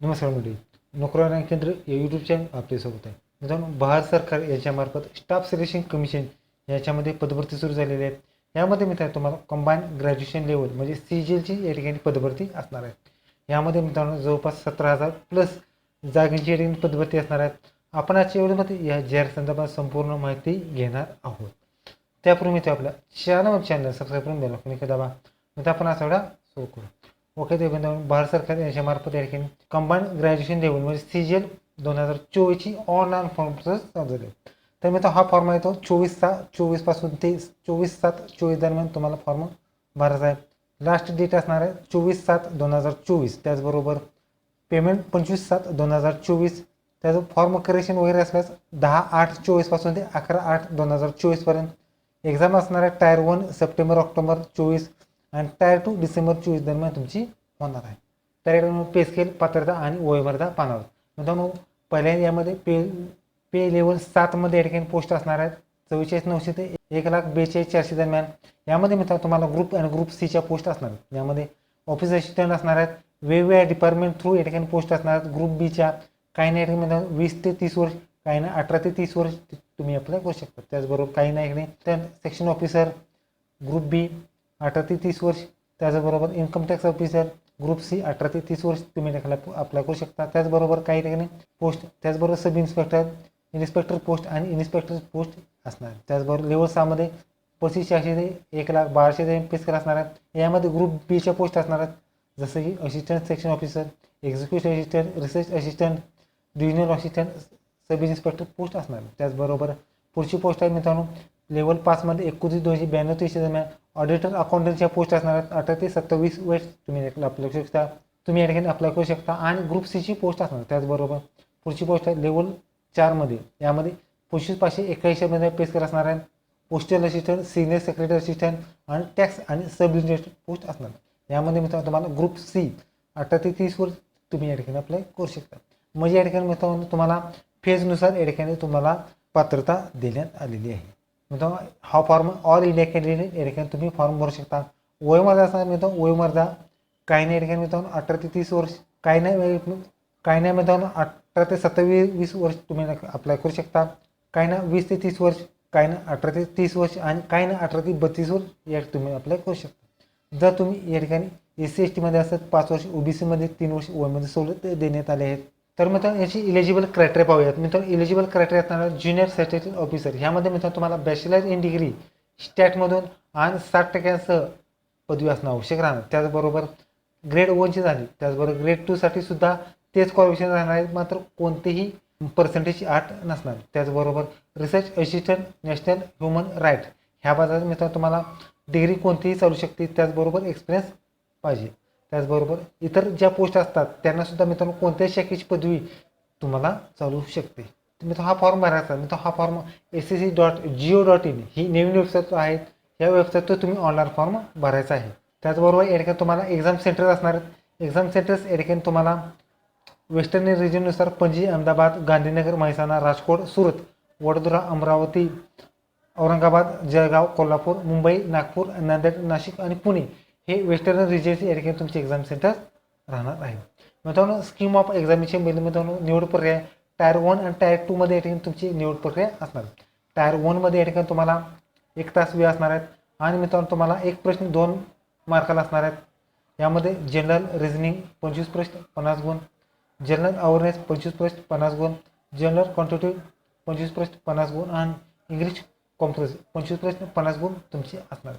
नमस्कार मंडळी. नोकरी केंद्र या यूट्यूब चॅनल आपल्यासोबत आहे. मित्रांनो भारत सरकार याच्यामार्फत स्टाफ सिलेक्शन कमिशन याच्यामध्ये पदभरती सुरू झालेली आहे. यामध्ये मित्रांनो तुम्हाला कंबाईन ग्रॅज्युएशन लेवल म्हणजे सी जी एलची या ठिकाणी पदभरती असणार आहे. यामध्ये मित्रांनो जवळपास सतरा हजार प्लस जागांची या ठिकाणी पदभरती असणार आहेत आपण आजच्या व्हिडिओमध्ये या जाहीर संदर्भात संपूर्ण माहिती घेणार आहोत. त्यापूर्वी मित्र आपल्या चॅनल चॅनल सबस्क्राईब करून द्यायला कोणी दाबा. मग आपण असा वेळा सुरू करू. ओके ते भारत सरकार यांच्यामार्फत या ठिकाणी कंबाईन ग्रॅज्युएशन लेवल म्हणजे सी जी एल दोन हजार चोवीसची ऑनलाईन चालू झाली तर मित्र हा फॉर्म आहे तो चोवीस सहा चोवीसपासून ते चोवीस सात चोवीस दरम्यान तुम्हाला फॉर्म भरायचा आहे. लास्ट डेट असणार आहे चोवीस सात दोन हजार चोवीस. त्याचबरोबर पेमेंट पंचवीस सात दोन हजार चोवीस. त्याचं फॉर्म करेक्शन वगैरे असल्यास दहा आठ चोवीसपासून ते अकरा आठ दोन हजार चोवीसपर्यंत एक्झाम असणार आहे टायर वन सप्टेंबर ऑक्टोबर चोवीस. आणि टायर टू डिसेंबर चोवीस दरम्यान तुमची होणार आहे. टायर पे स्केल पात्रता आणि वयोमर्यादा पानावर. मित्रांनो पहिल्या यामध्ये पे पे लेवल सातमध्ये या ठिकाणी पोस्ट असणार आहेत. चव्वेचाळीस नऊशे ते एक लाख बेचाळीस चारशे दरम्यान. यामध्ये मित्रांनो तुम्हाला ग्रुप आणि ग्रुप सीच्या पोस्ट असणार आहेत. यामध्ये ऑफिस असिस्टंट असणार आहेत. वेगवेगळ्या डिपार्टमेंट थ्रू या ठिकाणी पोस्ट असणार आहेत. ग्रुप बीच्या काही नाही ठिकाणी वीस ते तीस वर्ष काही ना अठरा ते तीस वर्ष तुम्ही अप्लाय करू शकता. त्याचबरोबर काही नाही ठिकाणी सेक्शन ऑफिसर ग्रुप बी अठरा ते तीस वर्ष त्याचबरोबर income tax officer group C अठरा ते तीस वर्ष तुम्ही ठिकाणी अप्लाय करू शकता. त्याचबरोबर काही ठिकाणी पोस्ट त्याचबरोबर सब इन्स्पेक्टर इन्स्पेक्टर पोस्ट आणि इन्स्पेक्टर पोस्ट असणार. त्याचबरोबर लेवल सहामध्ये पस्तीसशे चारशे ते एक लाख बाराशे ते एम पी असणार आहेत. यामध्ये ग्रुप बीच्या पोस्ट असणार आहेत. जसं की assistant section officer executive assistant research assistant divisional assistant sub inspector post असणार. त्याचबरोबर पुढची पोस्ट आहे मित्रांनो लेवल पाचमध्ये एकोणतीस दोनशे ब्याण्णव तीसशे दरम्यान ऑडिटर अकाउंटंटच्या पोस्ट असणार अठरा ते सत्तावीस वेळ तुम्ही अप्लाय करू शकता. तुम्ही या ठिकाणी अप्लाय करू शकता आणि ग्रुप सीची पोस्ट असणार त्याचबरोबर पुढची पोस्ट आहे लेवल चारमध्ये यामध्ये पंचवीस पाचशे एक्क्याऐंशीमध्ये पेस कर असणार आहे postal assistant senior secretary assistant आणि टॅक्स आणि सब इंजिनियर पोस्ट असणार. यामध्ये मित्रांनो तुम्हाला ग्रुप सी अठरा ते तीसवर तुम्ही या ठिकाणी अप्लाय करू शकता. म्हणजे या ठिकाणी मित्रांनो तुम्हाला फेजनुसार या ठिकाणी तुम्हाला पात्रता देण्यात आलेली आहे. मित्रांनो हा फॉर्म ऑल इंडिया कॅन्डिडेट या ठिकाणी तुम्ही फॉर्म भरू शकता. वयोमर्यादा असणार मित्रांनो वयोमर्यादा काही नाही. या ठिकाणी मित्रांनो अठरा ते तीस वर्ष. काही नाही काही नाही मित्रांनो अठरा ते सत्तावीस वीस वर्ष तुम्ही अप्लाय करू शकता. काही ना वीस ते तीस वर्ष. काही ना अठरा ते तीस वर्ष. आणि काही ना अठरा ते बत्तीस वर्ष या तुम्ही अप्लाय करू शकता. जर तुम्ही या ठिकाणी एस सी एस टीमध्ये असतात पाच वर्ष ओबीसीमध्ये तीन वर्ष वयमध्ये सवलत देण्यात आले आहेत. तर मित्रांनो याची इलिजिबल क्रायटेरिया पाहूयात. मित्रांनो इलिजिबल क्रायटेरिया असणारा ज्युनियर सर्टिफिकेट ऑफिसर ह्यामध्ये मित्रांनो तुम्हाला बॅचलर इन डिग्री स्टॅटमधून आणि साठ टक्क्यांसह पदवी असणं आवश्यक राहणार. त्याचबरोबर ग्रेड वनची झाली. त्याचबरोबर ग्रेड टूसाठी सुद्धा तेच क्वालिफिकेशन राहणार आहेत. मात्र कोणतेही पर्सेंटेजची आठ नसणार. त्याचबरोबर research assistant national human right ह्या बाजारात मित्रांनो तुम्हाला डिग्री कोणतीही चालू शकते. त्याचबरोबर एक्सपिरियन्स पाहिजे. त्याचबरोबर इतर ज्या पोस्ट असतात त्यांनासुद्धा मित्रांनो कोणत्याही शाखेची पदवी तुम्हाला चालू शकते. मित्र हा फॉर्म भरायचा मित्र हा form S C C dot gov dot in ही नवीन वेबसाईट आहे. या वेबसाईटवर तुम्ही ऑनलाईन फॉर्म भरायचा आहे. त्याचबरोबर या तुम्हाला एक्झाम सेंटर असणार आहेत. एक्झाम सेंटर्स या तुम्हाला वेस्टर्न रिजननुसार पणजी अहमदाबाद गांधीनगर म्हैसाणा राजकोट सुरत वडोदरा अमरावती औरंगाबाद जळगाव कोल्हापूर मुंबई नागपूर नांदेड नाशिक आणि पुणे हे वेस्टर्न रिजनचे या ठिकाणी तुमचे एक्झाम सेंटर राहणार आहे. मित्रांनो स्कीम ऑफ एक्झामिनेशन बिल मित्रांनो निवड प्रक्रिया टायर वन आणि टायर टूमध्ये या ठिकाणी तुमची निवड प्रक्रिया असणार. टायर वनमध्ये या ठिकाणी तुम्हाला एक तास वेळ असणार आहेत. आणि मित्रांनो तुम्हाला एक प्रश्न दोन मार्काला असणार आहेत. यामध्ये जनरल रिझनिंग पंचवीस प्रश्न पन्नास गुण. जनरल अवेअरनेस पंचवीस प्रश्न पन्नास गुण. जनरल क्वांटिटिव्ह पंचवीस प्रश्न पन्नास गुण. आणि इंग्लिश कॉम्प्रेस पंचवीस प्रश्न पन्नास गुण तुमचे असणार.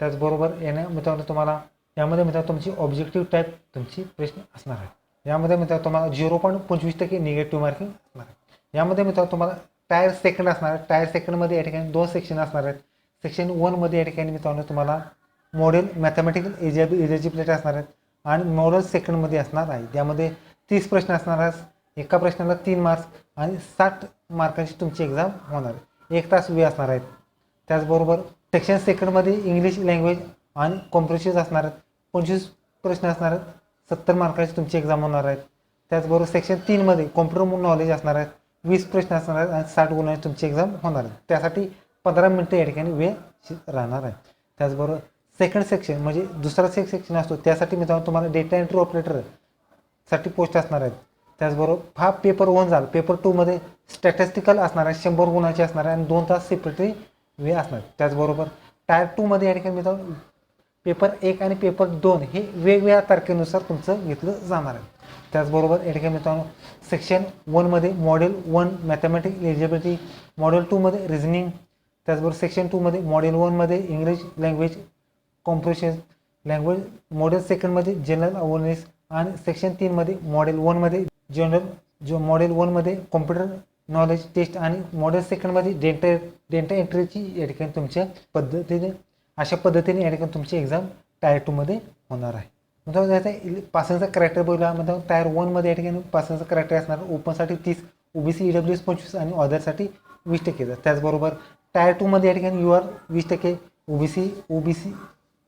त्याचबरोबर याने मित्रांनो तुम्हाला यामध्ये मित्रांनो तुमची ऑब्जेक्टिव्ह टाईप तुमची प्रश्न असणार आहे यामध्ये मित्रांनो तुम्हाला झिरो पॉईंट पंचवीस टक्के निगेटिव्ह मार्किंग असणार आहे यामध्ये मित्रांनो तुम्हाला टायर सेकंड असणार आहे टायर सेकंडमध्ये या ठिकाणी दोन सेक्शन असणार आहेत. सेक्शन वनमध्ये या ठिकाणी मित्रांनो तुम्हाला मॉडेल मॅथमॅटिकल एजॅब प्लेट असणार आहेत आणि मॉडेल सेकंडमध्ये असणार आहे. त्यामध्ये तीस प्रश्न असणार आहेत. एका प्रश्नाला तीन मार्क्स आणि साठ मार्कांची तुमची एक्झाम होणार आहे. एक तास वेळ असणार आहेत त्याचबरोबर सेक्शन सेकंडमध्ये इंग्लिश लँग्वेज आणि कॉम्प्रेशिव्ह असणार आहेत. पंचवीस प्रश्न असणार आहेत. सत्तर मार्काची तुमची एक्झाम होणार आहेत. त्याचबरोबर सेक्शन तीनमध्ये कॉम्प्युटर नॉलेज असणार आहेत. वीस प्रश्न असणार आहेत आणि साठ गुणांची तुमची एक्झाम होणार आहे त्यासाठी पंधरा मिनटं या ठिकाणी वेळ राहणार आहे. त्याचबरोबर सेकंड सेक्शन म्हणजे दुसरा सेक सेक्शन असतो. त्यासाठी मित्रांनो तुम्हाला डेटा एंट्री ऑपरेटरसाठी पोस्ट असणार आहेत. त्याचबरोबर हा पेपर वन झाला. पेपर टूमध्ये स्टॅटिस्टिकल असणार आहे. शंभर गुणाचे असणार आहे आणि दोन तास सेपरेटरी वे असणार. त्याचबरोबर टायर टूमध्ये या ठिकाणी मित्रांनो पेपर एक आणि पेपर दोन हे वेगवेगळ्या तारखेनुसार तुमचं घेतलं जाणार आहे. त्याचबरोबर या ठिकाणी मित्रांनो सेक्शन वनमध्ये model one mathematics eligibility model टूमध्ये रिझनिंग त्याचबरोबर सेक्शन टूमध्ये मॉडेल वनमध्ये English language कॉम्प्रोशन language model सेकंडमध्ये general awareness आणि सेक्शन तीनमध्ये मॉडेल वनमध्ये जनरल जो मॉडेल वनमध्ये कॉम्प्युटर नॉलेज टेस्ट आणि मॉडेल सेकंडमध्ये डेंटा डेंटा एंट्रीची या ठिकाणी तुमच्या पद्धतीने अशा पद्धतीने या ठिकाणी तुमची एक्झाम टायर टूमध्ये होणार आहे. मग त्याचा पासिंगचा कॅरेक्टर बघला म्हणजे टायर वनमध्ये या ठिकाणी पासिंगचा कॅरेक्टर असणार. ओपनसाठी तीस ओबीसी ईडब्ल्यू एस पंचवीस आणि ऑदरसाठी वीस टक्केचा त्याचबरोबर टायर टूमध्ये या ठिकाणी यू आर वीस टक्के OBC OBC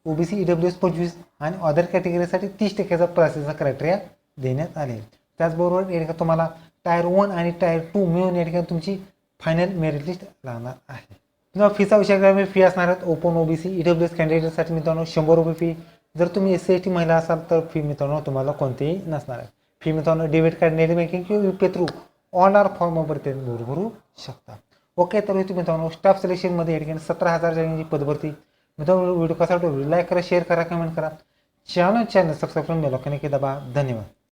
OBC EW S पंचवीस आणि अदर कॅटेगरीसाठी तीस टक्क्याचा प्रासेसचा क्रायटेरिया देण्यात आले त्याचबरोबर या ठिकाणी तुम्हाला टायर वन आणि टायर टू मिळून या ठिकाणी तुमची फायनल मेरिट लिस्ट लागणार आहे. किंवा फीचा विचार मी फी असणार आहेत. ओपन ओबीसी ईडब्ल्यू एस कॅन्डिडेटसाठी मित्रांनो शंभर रुपये फी जर तुम्ही एस सी एस टी महिला असाल तर फी मित्रांनो तुम्हाला कोणतीही नसणार आहे. फी मित्रांनो डेबिट कार्ड नेट बँकिंग किंवा U P through on R भरते ते भरू भरू शकता. ओके तर तुम्ही मित्रांनो स्टाफ सिलेक्शनमध्ये या ठिकाणी सतरा हजार जणांची पदभरती मित्रांनो व्हिडिओ कसा वाटतो लाईक करा शेअर करा कमेंट करा. चॅनल चॅनल सबस्क्राईब करून बेल की दबा. धन्यवाद.